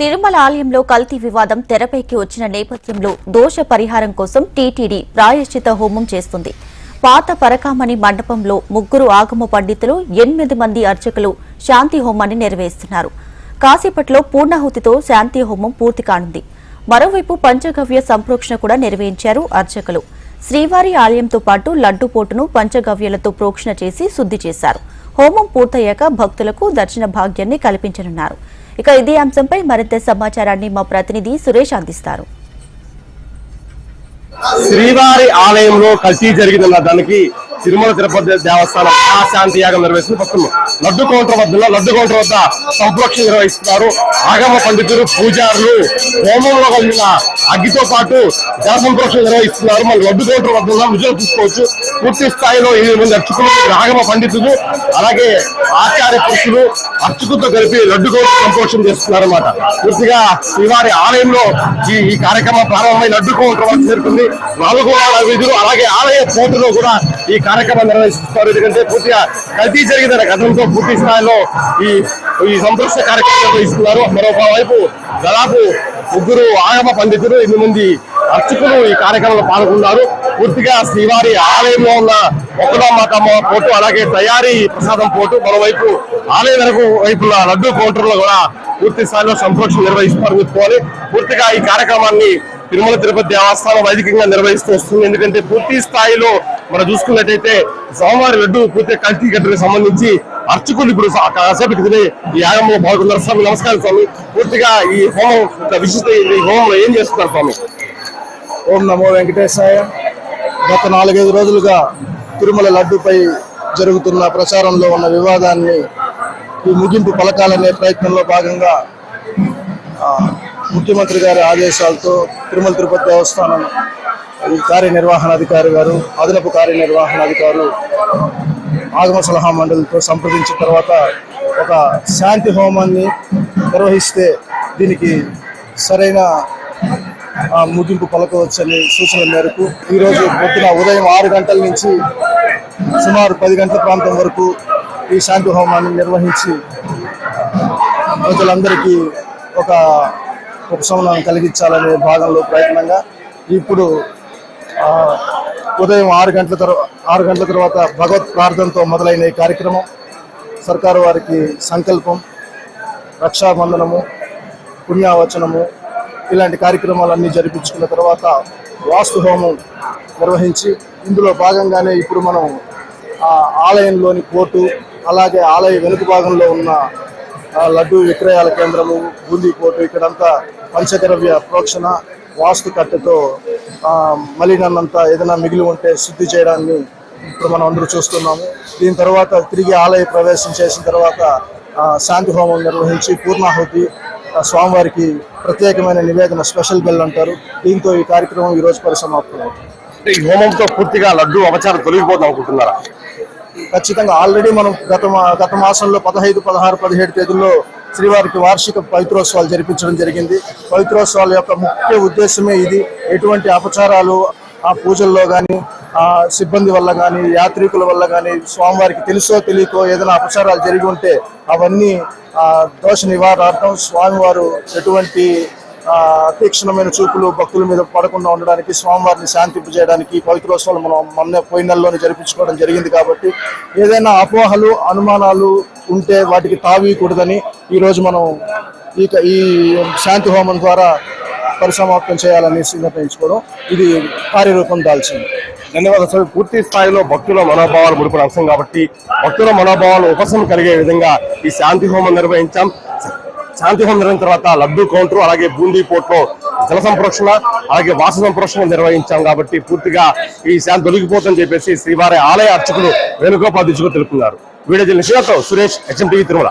తిరుమల ఆలయంలో కల్తీ వివాదం తెరపైకి వచ్చిన నేపథ్యంలో దోష పరిహారం కోసం టీటీడీ ప్రాయశ్చిత హోమం చేస్తుంది. పాత పరకామణి మండపంలో ముగ్గురు ఆగమ పండితులు ఎనిమిది మంది అర్చకులు శాంతి హోమాన్ని నెరవేరుస్తున్నారు. కాసేపట్లో పూర్ణాహుతితో శాంతి హోమం పూర్తి కానుంది. మరోవైపు పంచగవ్య సంప్రోక్షణ కూడా నిర్వహించారు అర్చకులు. శ్రీవారి ఆలయంతో పాటు లడ్డుపోటును పంచగవ్యలతో ప్రోక్షణ చేసి శుద్ధి చేశారు. హోమం పూర్తయ్యాక భక్తులకు దర్శన భాగ్యాన్ని కల్పించనున్నారు. ఇక ఇదే అంశంపై మరింత సమాచారాన్ని మా ప్రతినిధి సురేష్ అందిస్తారు. శ్రీవారి ఆలయంలో కల్తీ జరిగిందన్న దానికి తిరుమల తిరుపతి దేవస్థానం మహాశాంతి యాగం నిర్వహిస్తుంది. భక్తులు లడ్డు కౌంటర్ వద్ద లడ్డు కౌంటర్ వద్ద సంప్రోక్షణ నిర్వహిస్తున్నారు. ఆగమ పండితులు పూజారులు హోమంలో కలిగిన అగ్గితో పాటు జల సంరక్షణ నిర్వహిస్తున్నారు. మన లడ్డు కౌంటర్ వద్ద విజయం విజువల్ చూసుకోవచ్చు పూర్తి స్థాయిలో ఎనిమిది మంది అర్చకులు ఆగమ పండితులు అలాగే ఆచార్య పురుషులు అర్చకులతో కలిపి లడ్డు కౌంటర్ సంప్రోక్షణ చేస్తున్నారు అనమాట పూర్తిగా శ్రీవారి ఆలయంలో ఈ ఈ కార్యక్రమం ప్రారంభమై లడ్డు కౌంటర్ వద్ద చేరుకుంది. నాలుగు వారాల వీధులు అలాగే ఆలయ పోటులో కూడా ఈ కార్యక్రమం నిర్వహిస్తున్నారు. ఎందుకంటే పూర్తిగా కల్తీ జరిగిన గతంతో పూర్తి స్థాయిలో ఈ ఈ సంతృష్ట కార్యక్రమం నిర్వహిస్తున్నారు. మరొకవైపు దాదాపు ముగ్గురు ఆగమ పండితులు ఎనిమిది మంది అర్చకులు ఈ కార్యక్రమంలో పాల్గొన్నారు. పూర్తిగా శ్రీవారి ఆలయంలో ఉన్న ఒకటో మాతమ్మ పోటు అలాగే తయారీ ప్రసాదం పోటు మరోవైపు ఆలయం వెనక వైపున లడ్డు కౌంటర్లో కూడా పూర్తి స్థాయిలో సంప్రోక్షణ నిర్వహిస్తారు చెప్పుకోవాలి పూర్తిగా ఈ కార్యక్రమాన్ని తిరుమల తిరుపతి దేవస్థానం వైదికంగా నిర్వహిస్తూ వస్తుంది. ఎందుకంటే పూర్తి స్థాయిలో మనం చూసుకున్నట్టయితే సోమవారి లడ్డు పూర్తి కల్తీ గడ్డకు సంబంధించి అర్చకులు ఇప్పుడు కాసేపు క్రితమే ఈ యాగంలో పాల్గొన్నారు. స్వామి నమస్కారం స్వామి. పూర్తిగా ఈ హోమం విశిష్ట ఈ హోమంలో ఏం చేస్తున్నారు స్వామి? ఓం నమో వెంకటేశాయ. గత నాలుగైదు రోజులుగా తిరుమల లడ్డుపై జరుగుతున్న ప్రచారంలో ఉన్న వివాదాన్ని ఈ ముగింపు పలకాలనే ప్రయత్నంలో భాగంగా ముఖ్యమంత్రి గారి ఆదేశాలతో తిరుమల తిరుపతి దేవస్థానం కార్యనిర్వహణాధికారి గారు అదనపు కార్యనిర్వహణాధికారులు ఆగమ సలహా మండలితో సంప్రదించిన తర్వాత ఒక శాంతి హోమాన్ని నిర్వహిస్తే దీనికి సరైన ముగింపు పలకవచ్చని సూచన మేరకు ఈరోజు పొద్దున ఉదయం ఆరు గంటల నుంచి సుమారు పది గంటల ప్రాంతం వరకు ఈ శాంతి హోమాన్ని నిర్వహించి ప్రజలందరికీ ఒక ఉపశమనం కలిగించాలనే భాగంలో ప్రయత్నంగా ఇప్పుడు ఉదయం ఆరు గంటల తర్వాత ఆరు గంటల తర్వాత భగవత్ ప్రార్థనతో మొదలైన ఈ కార్యక్రమం సర్కారు వారికి సంకల్పం రక్షాబంధనము పుణ్యావచనము ఇలాంటి కార్యక్రమాలన్నీ జరిపించుకున్న తర్వాత వాస్తు హోమం నిర్వహించి ఇందులో భాగంగానే ఇప్పుడు మనం ఆ ఆలయంలోని కోర్టు అలాగే ఆలయ వెనుక భాగంలో ఉన్న లడ్డు విక్రయాల కేంద్రము బూందీ కోర్టు ఇక్కడంతా పంచగరవ్య ప్రోక్షణ వాస్తు కట్టెతో మలినాన్నంతా ఏదైనా మిగిలి ఉంటే శుద్ధి చేయడాన్ని ఇప్పుడు మనం అందరూ చూస్తున్నాము. దీని తర్వాత తిరిగి ఆలయ ప్రవేశం చేసిన తర్వాత శాంతి హోమం నిర్వహించి పూర్ణాహుతి స్వామివారికి ప్రత్యేకమైన నివేదన స్పెషల్ బెల్ అంటారు. దీంతో ఈ కార్యక్రమం ఈ రోజు పరిసమాప్తం ఈ హోమంతో పూర్తిగా లడ్డు అపచారం తొలగిపోతాం అనుకుంటున్నారా? ఖచ్చితంగా ఆల్రెడీ మనం గత గత మాసంలో పదహైదు పదహారు పదిహేడు తేదీల్లో శ్రీవారికి వార్షిక పవిత్రోత్సవాలు జరిపించడం జరిగింది. పవిత్రోత్సవాల యొక్క ముఖ్య ఉద్దేశమే ఇది. ఎటువంటి అపచారాలు ఆ పూజల్లో కానీ ఆ సిబ్బంది వల్ల కానీ యాత్రికుల వల్ల కానీ స్వామివారికి తెలుసో తెలియకో ఏదైనా అపచారాలు జరిగి ఉంటే అవన్నీ ఆ, దోష నివారణార్థం స్వామివారు ఎటువంటి ఆ, తీక్షణమైన చూపులు భక్తుల మీద పడకుండా ఉండడానికి స్వామివారిని శాంతింపజేయడానికి పవిత్రోత్సవాలు మనం మొన్న పోయిన నెలలోనే జరిపించుకోవడం జరిగింది కాబట్టి ఏదైనా అపోహలు అనుమానాలు ఉంటే వాటికి తావీయకూడదని ఈరోజు మనం ఈ ఈ శాంతి హోమం ద్వారా పరిసమాప్తం చేయాలని నిర్ణయించుకోవడం ఇది కార్యరూపం దాల్చింది. ధన్యవాదాలు సార్. పూర్తి స్థాయిలో భక్తుల మనోభావాలు ముడిపడిన అంశం కాబట్టి భక్తుల మనోభావాలు ఉపశమనం కలిగే విధంగా ఈ శాంతి హోమం నిర్వహించాం. శాంతి హోమం నిర్వహించిన తర్వాత లడ్డూ కౌంటర్ అలాగే బూందీ పోర్ట్లో జల సంప్రోక్షణ అలాగే వాస సంప్రోక్షణ నిర్వహించాం కాబట్టి పూర్తిగా ఈ శాంతి తొలగిపోతుందని చెప్పేసి శ్రీవారి ఆలయ అర్చకులు వేణుగోపాల్ దిశగా తెలుపుతున్నారు. Video journalist Suresh HM TV Tirumala.